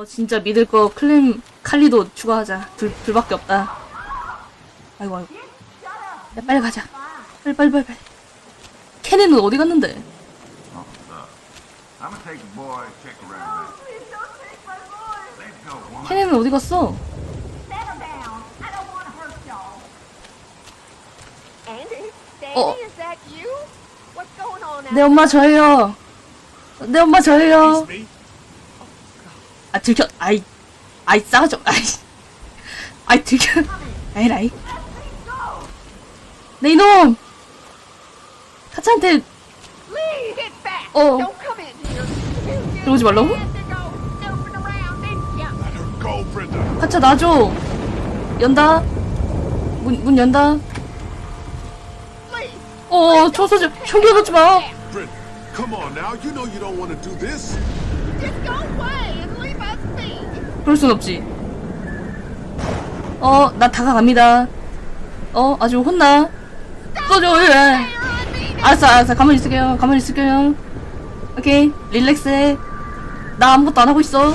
어 진짜 믿을 거 클램 칼리도 추가하자. 둘 둘밖에 없다. 아이고 아이고. 야 빨리 가자. 빨리 빨리 빨리 빨리. 케넨은 어디 갔는데? 케넨은 어디 갔어? Oh. out 내 엄마 저예요. 내 엄마 저예요. 아 들켜. 아이 아이 싸가죠. 아이 아이 들켜. 에라이. 내 이놈. 카차한테 Lee, get back! Oh. Don't come in here. You 들어오지 말라고? had to go snooping around, didn't ya? Let her go, Brenda. 카차 놔줘. 연다. 문 문 연다. 어 초소지 총기 넣지 마. Brenda, come on now. You know you don't want to do this. Just go away and leave us be! 그럴 순 없지. 어, 나 다가갑니다. 어, 아주 혼나. 꺼져, 왜? 알았어, 알았어. 가만히 있을게요. 가만히 있을게요. 오케이, 릴렉스해. 나 아무것도 안 하고 있어.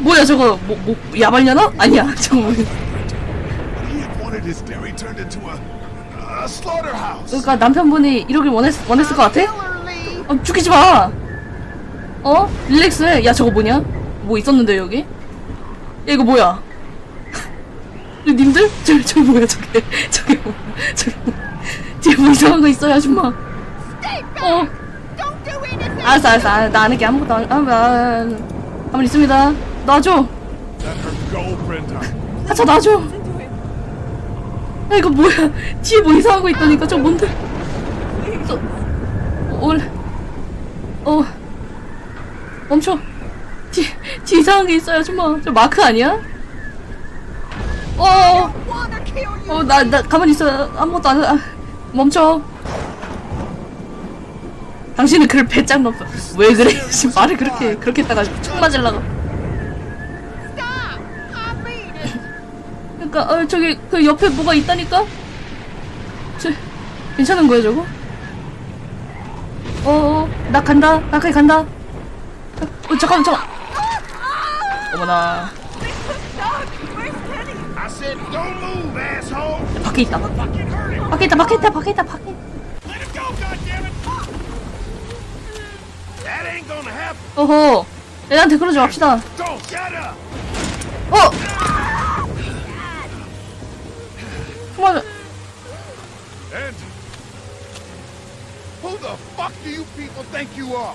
뭐야, 저거, 뭐, 뭐, 야발려나? 아니야, 저거. 그러니까 남편분이 이러길 원했, 원했을 것 같아? 어, 죽이지 마! 어? 릴렉스해. 야, 저거 뭐냐? 뭐 있었는데, 여기? 야, 이거 뭐야? 님들? 저, 저기 뭐야, 저게. 저게 뭐야. 저게 뭐야. 뒤에 뭐 이상한 거 있어요, 아줌마. 어. 알았어, 알았어. 아, 나안 할게. 아무것도 안, 아, 아, 가만히 있습니다. 놔줘. Brenda. 하차 놔줘. 야, 이거 뭐야. 뒤에 뭐 이상한 거 있다니까. 저 뭔데? 저, 올, 어, 멈춰. 뒤, 뒤 이상한 게 있어요, 아줌마. 저 마크 아니야? 어! 어, 나, 나, 가만히 있어. 아무것도 안, 해. 아, 멈춰. 당신은 그를 배짱 넘어. 왜 그래? 씨, 말을 그렇게, 그렇게 했다가 총 맞으려고. 그러니까 어 저기 그 옆에 뭐가 있다니까? 저 괜찮은 거야 저거? 어어 나 간다 나까지 간다 어 잠깐만 잠깐 어머나. 밖에 있다 밖에 있다 밖에 있다 밖에 있다 밖에. 어허 애한테 그러지 맙시다. 어 And who the fuck do you people think you are?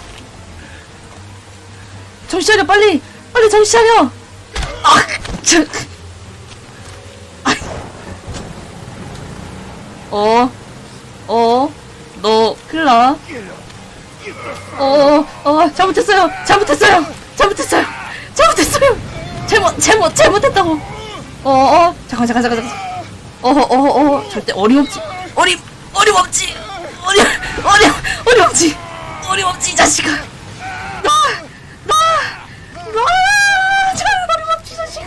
정신 차려, 빨리. 빨리 정신 차려. 아, 저. 아. 어, 어, 너 큰일 나. 어, 어, 잘못했어요. 잘못했어요. 잘못했어요. 잘못했어요. 잘못, 잘못, 잘못했다고. 어, 어, 잠깐, 잠깐, 잠깐, 잠깐. 어, 어, 어, 절대 어림없지. 어림, 어림없지. 어림, 어림, 어림없지. 어림없지, 이 자식아. 나, 나, 나, 참 어림없지, 이 자식아.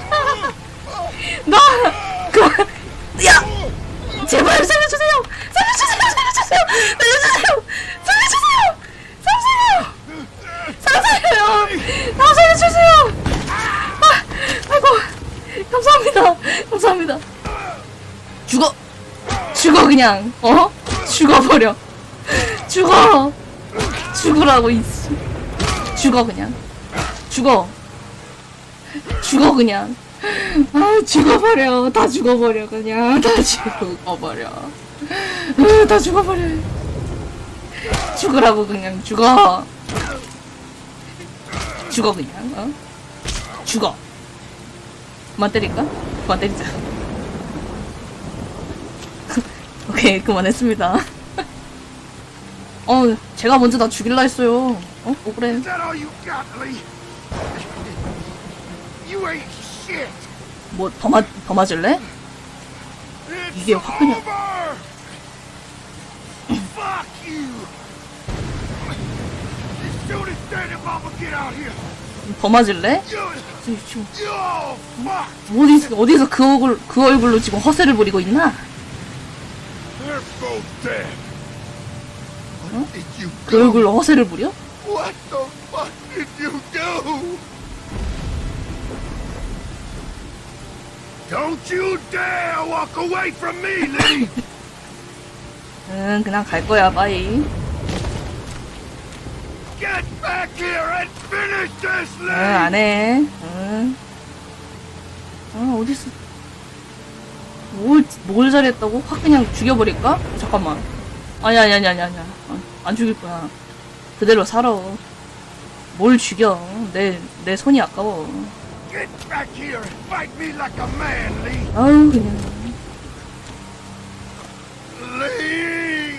나, 그만, 야, 제발 살려주세요. 살려주세요. 살려주세요. 살려주세요. 살려주세요. 살려주세요. 살려주세요. 나 살려주세요. 아, 아이고, 감사합니다. 감사합니다. 죽어, 죽어 그냥, 어? 죽어버려. 죽어. 죽으라고 있어. 죽어 그냥. 죽어. 죽어 그냥. 아 죽어버려. 다 죽어버려 그냥. 다 죽어버려. 아, 다 죽어버려. 죽으라고 그냥 죽어. 죽어 그냥. 어? 죽어. 그만 때릴까? 그만 때리자. 오케이 그만했습니다. 어 제가 먼저 다 죽일라 했어요. 어? 뭐 그래? Is that all you got, Lee? great shit! 뭐더 맞, 더 맞을래? 이게 확 그냥- 더 맞을래? 지금! 어디서 어디서 그 얼굴 그 얼굴로 지금 허세를 부리고 있나? 그 do? 얼굴로 허세를 부려? 응 그냥 갈 거야 바이. Get back here and finish this, 응 Liddy! 안해. 응. 아 어디서 뭘, 뭘 잘했다고? 확 그냥 죽여버릴까? 잠깐만. 아니 아니 아니 아니 아니야. 안, 안 죽일 거야. 그대로 살아. 뭘 죽여? 내 내 손이 아까워. 아우 그냥!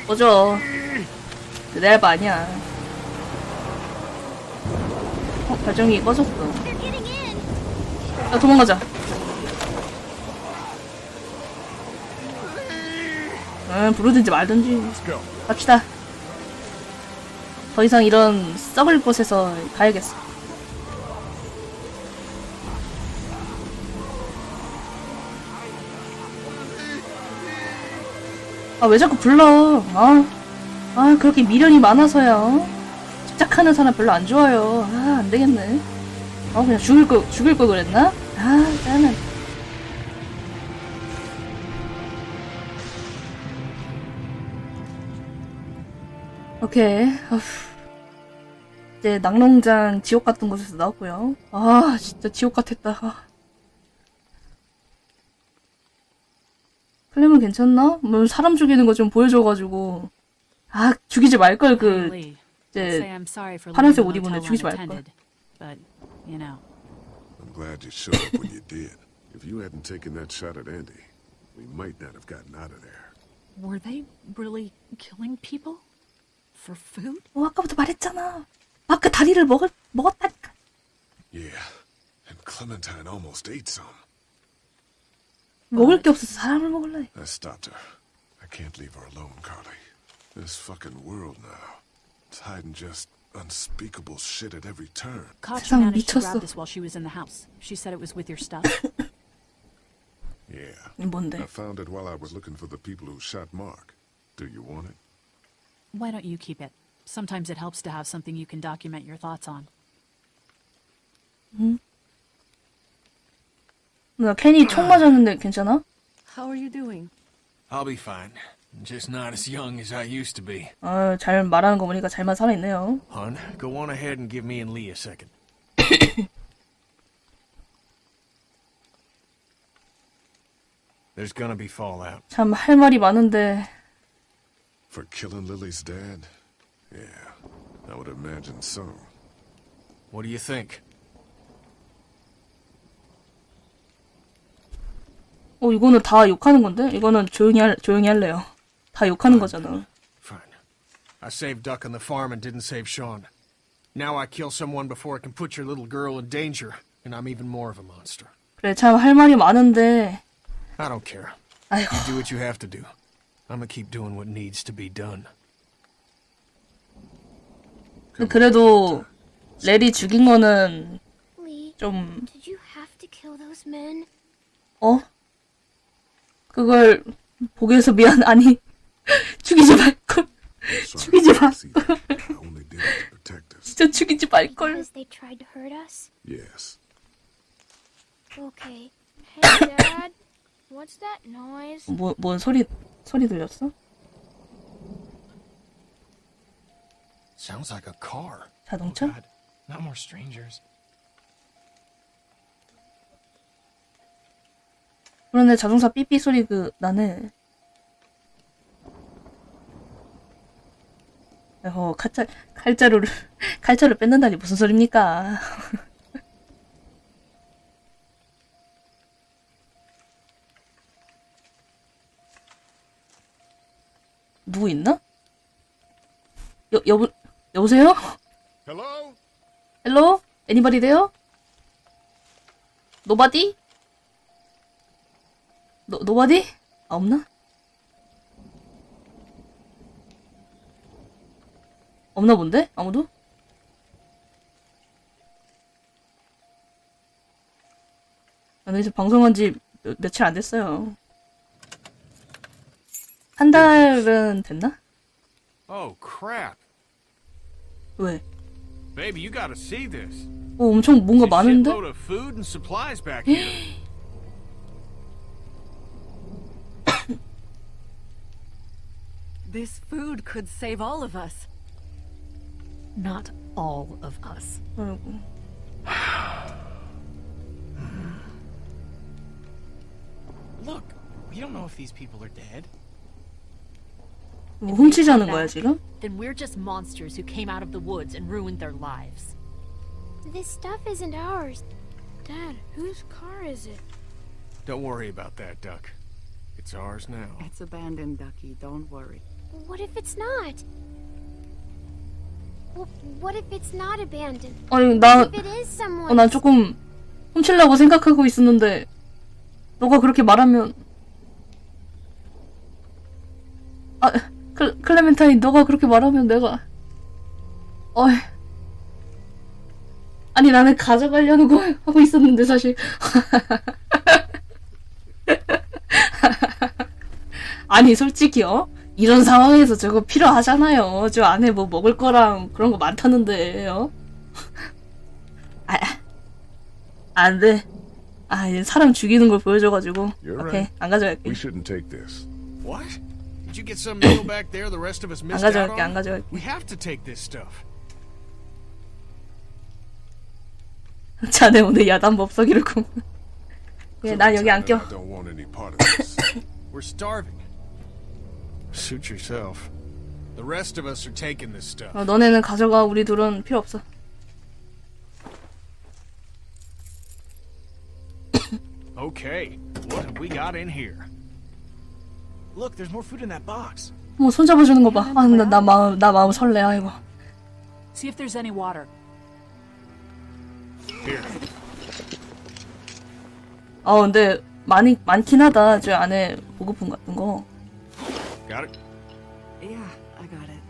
꺼져. 그대 알바 아니야. 어 발전기 꺼졌어. 야 도망가자. 응 부르든지 말든지. 갑시다. 더 이상 이런 썩을 곳에서 가야겠어. 아 왜 자꾸 불러? 아, 아 그렇게 미련이 많아서요. 집착하는 사람 별로 안 좋아요. 아 안 되겠네. 어 그냥 죽일 거 죽일 거 그랬나? 아 짜는. 오케이. 어후. 이제 낙농장 지옥 같은 곳에서 나왔고요. 아 진짜 지옥 같았다. 아. 클램은 괜찮나? 뭐 사람 죽이는 거 좀 보여줘가지고 아 죽이지 말 걸 그 이제 파란색 옷 입은 애 죽이지 말 걸. I'm glad you showed up when you did. If you hadn't taken that shot at Andy, we might not have gotten out of there. were they really killing people for food? 어, 아까부터 말했잖아. 아까 다리를 먹을 먹었다니까. Yeah, and Clementine almost ate some. 먹을 게 없어서 사람을 먹을래. I stopped her. I can't leave her alone, Carly. This fucking world now. It's hiding just unspeakable shit at every turn. Koch 세상 managed to 미쳤어. grab this while she was in the house. She said it was with your stuff. Yeah. 이 뭔데? I found it while I was looking for the people who shot Mark. Do you want it? Why don't you keep it? Sometimes it helps to have something you can document your thoughts on. 나 괜히 총 맞았는데 괜찮아? How are you doing? I'll be fine. Just not as young as I used to be. 아, 잘 말하는 거 보니까 잘만 살아있네요. Hun, go on ahead and give me and Lee a second. There's gonna be fallout. 참 할 말이 많은데 For killing Lily's dad? Yeah, I would imagine so. What do you think? 어 이거는 다 욕하는 건데? 이거는 조용히 할 조용히 할래요. 다 욕하는 거잖아. Fine. I saved Duck on the farm and didn't save Sean. Now I kill someone before I can put your little girl in danger, and I'm even more of a monster. 그래 참 할 말이 많은데 I don't care. 아이고 You do what you have to do. I'm gonna keep doing what needs to be done. 그래도 레리 죽인 거는 Lee, 좀 did you have to kill those men? 어? 그걸 보게 해서 미안 아니 죽이지 말걸 죽이지 마 I only did it to protect us. 진짜 죽이지 말걸 Because they tried to hurt us? Yes. Okay. Hey, Dad. What's that noise? 뭐, 뭔 소리 소리 들렸어? Sounds like a car. 자동차? God, not more strangers. 그런데 자동차 삐삐 소리 그 나네 어 칼자 칼자루를 칼자루 뺏는다니 무슨 소리입니까? 누구 있나? 여 여보 여보세요? Hello? 헬로? 애니바디 돼요? 노바디? 노, 노바디? 아, 없나? 없나 본데? 아무도? 나는 이제 방송한 지 며, 며칠 안 됐어요. 한 달은 됐나? Oh, crap. 왜? Baby, you gotta see this. 어, 엄청 뭔가 There's a 많은데? shitload of food and supplies back here. This food could save all of us. Not all of us. 아이고. Look, we don't know if these people are dead. 뭐 훔치자는 거야, 지금? Then we're just monsters who came out of the woods and ruined their lives. This stuff isn't ours. Dad, whose car is it? Don't worry about that, Duck. It's ours now. It's abandoned, Ducky. Don't worry. What if it's not? What if it's not abandoned? 아니, 나. 어, 난 조금 훔치려고 생각하고 있었는데, 너가 그렇게 말하면, 아, 클, 클레멘타인, 너가 그렇게 말하면 내가, 어이. 아니, 나는 가져가려는 거 하고 있었는데, 사실. 아니, 솔직히요. 이런 상황에서 저거 필요하잖아요. 저 안에 뭐 먹을 거랑 그런 거 많다는데요. 아, 안 돼. 아, 이제 사람 죽이는 걸 보여줘가지고. 오케이. 안 가져갈게. Did you get some meal back there the rest of us 안 missed out 가져갈게, 안 on? 가져갈게. We have to take this stuff. 자네 오늘 야단 법석이라고. 예, 난 여기 안 껴. I don't want any part of this. We're starving. Suit yourself. The rest of us are taking this stuff. 어, 너네는 가져가. 우리 둘은 필요 없어. Okay, what have we got in here? Look, there's more food in that box. 뭐 손잡아주는 거 봐. 아, 나, 나 마음, 나 마음 설레. 아이고. See if there's any water. Here. 아, 근데 많이 많긴 하다. 저 안에 보급품 같은 거. Got it? Yeah, I got it.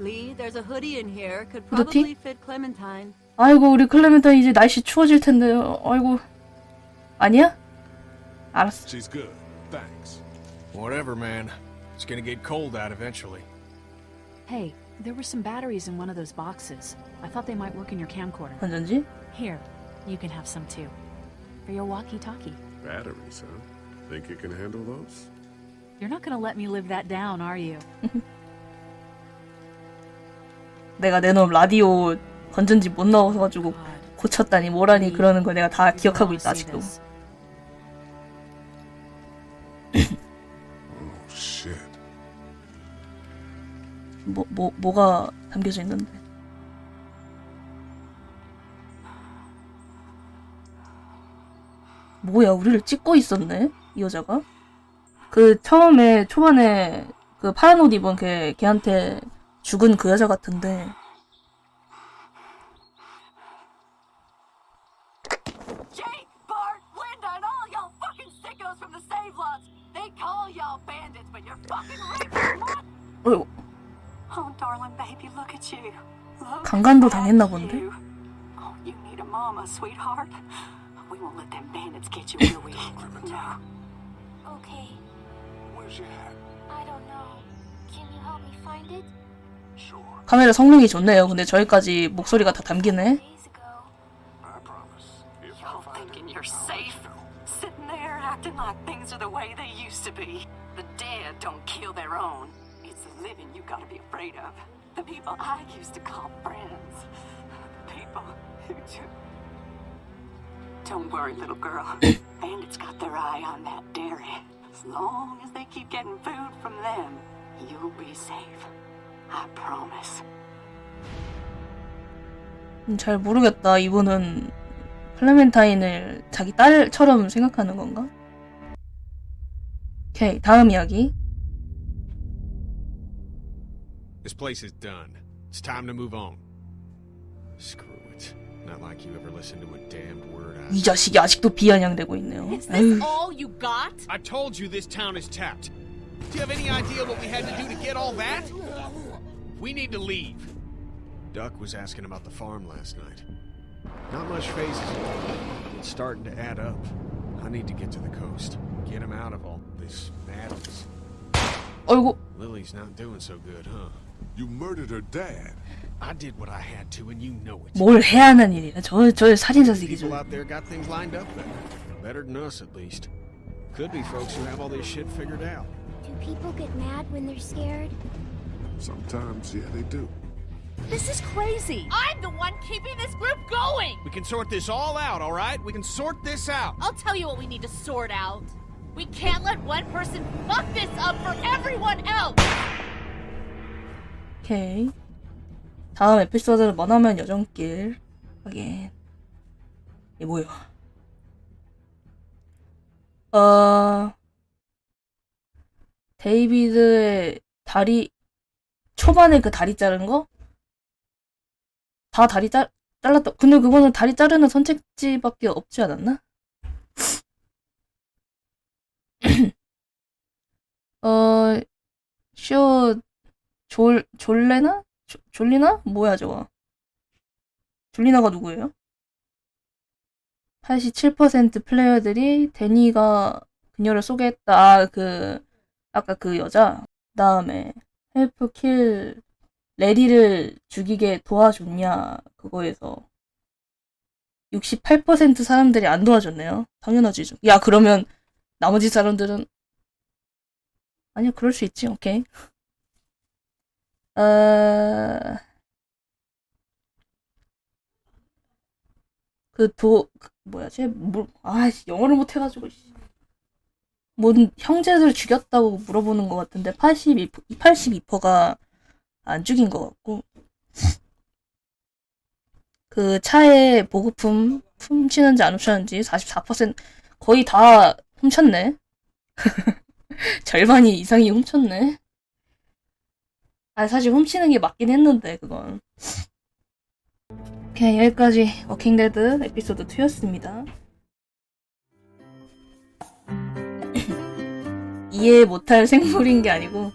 Lee, there's a hoodie in here. Could probably fit Clementine. 아이고, 우리 클레멘타인 이제 날씨 추워질 텐데요. 아이고. 아니야? 알았어. She's good. Thanks. Whatever, man. It's gonna get cold out eventually. Hey, there were some batteries in one of those boxes. I thought they might work in your camcorder. 건전지? Here, you can have some too. For your walkie-talkie. Batteries, huh? Think you can handle those? You're not gonna let me live that down, are you? 내가 내놓은 라디오 건전지 못 넣어가지고 God. 고쳤다니 뭐라니 Lee, 그러는 거 내가 다 you 기억하고 wanna 있다 see 아직도. 뭐, 뭐, 뭐가 담겨져 있는데. 뭐야, 우리를 찍고 있었네? 이 여자가? 그, 처음에, 초반에, 그, 파란 옷 입은 걔, 걔한테 죽은 그 여자 같은데. 어이구, 강간도 at 당했나 본데? Oh. 카메라 성능이 좋네요. 근데 저기까지 목소리가 다 담기네. Days ago. I promise. If I Y'all find thinking it, you're I'll safe? let you know. Sitting there acting like things are the way they used to be. The dead don't kill their own. Living you gotta be afraid of. The people I used to call friends. The people who took. Don't worry, little girl. Bandits got their eye on that dairy. As long as they keep getting food from them, you'll be safe. I promise. 음, 잘 모르겠다. 이분은 클레멘타인을 자기 딸처럼 생각하는 건가? 오케이, 다음 이야기. This place is done. It's time to move on. Screw it. Not like you ever listened to a damned word I 이 자식이 아직도 비아냥대고 있네요. Is 아유, this all you got? I told you this town is tapped. Do you have any idea what we had to do to get all that? We need to leave. Duck was asking about the farm last night. Not much phases yet. It's starting to add up. I need to get to the coast. Get him out of all this madness. 어이구, Lily's not doing so good, huh? You murdered her dad. I did what I had to, and you know it. 뭘 해야 하는 일이야. 저, 저 살인사색이죠. People out there got things lined up better. Better than us, at least. Could be folks who have all this shit figured out. Do people get mad when they're scared? Sometimes, yeah, they do. This is crazy. I'm the one keeping this group going. We can sort this all out, all right? We can sort this out. I'll tell you what we need to sort out. We can't let one person fuck this up for everyone else. 오케이. 다음 에피소드는 머나면 여정길. 확인. 이게 뭐야? 어, 데이비드의 다리, 초반에 그 다리 자른 거? 다 다리 잘, 잘랐다. 근데 그거는 다리 자르는 선택지밖에 없지 않았나? 어, 쇼, 졸, 졸레나? 졸- 졸리나? 뭐야 저거? 졸리나가 누구예요? 87% 플레이어들이 데니가 그녀를 소개했다. 아, 그 아까 그 여자. 그다음에 헬프 킬 레리를 죽이게 도와줬냐 그거에서 68% 사람들이 안 도와줬네요. 당연하지. 야 그러면 나머지 사람들은 아니야 그럴 수 있지. 오케이. 어... 그 도, 그 뭐야, 쟤, 뭐, 아, 씨, 영어를 못해가지고, 씨. 뭔 형제들 죽였다고 물어보는 것 같은데, 82, 82%가 안 죽인 것 같고. 그 차에 보급품 훔치는지 안 훔쳤는지 44% 거의 다 훔쳤네. 절반이 이상이 훔쳤네. 아, 사실 훔치는 게 맞긴 했는데, 그건. 오케이, 여기까지 워킹데드 에피소드 2였습니다. 이해 못할 생물인 게 아니고,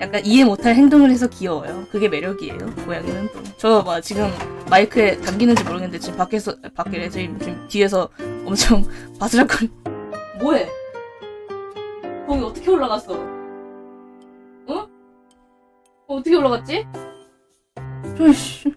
약간 이해 못할 행동을 해서 귀여워요. 그게 매력이에요, 고양이는 또. 저, 막, 지금 마이크에 담기는지 모르겠는데, 지금 밖에서, 밖에, 지금, 지금 뒤에서 엄청 바스락거리. 뭐해? 거기 어떻게 올라갔어? 어떻게 올라갔지? 저씨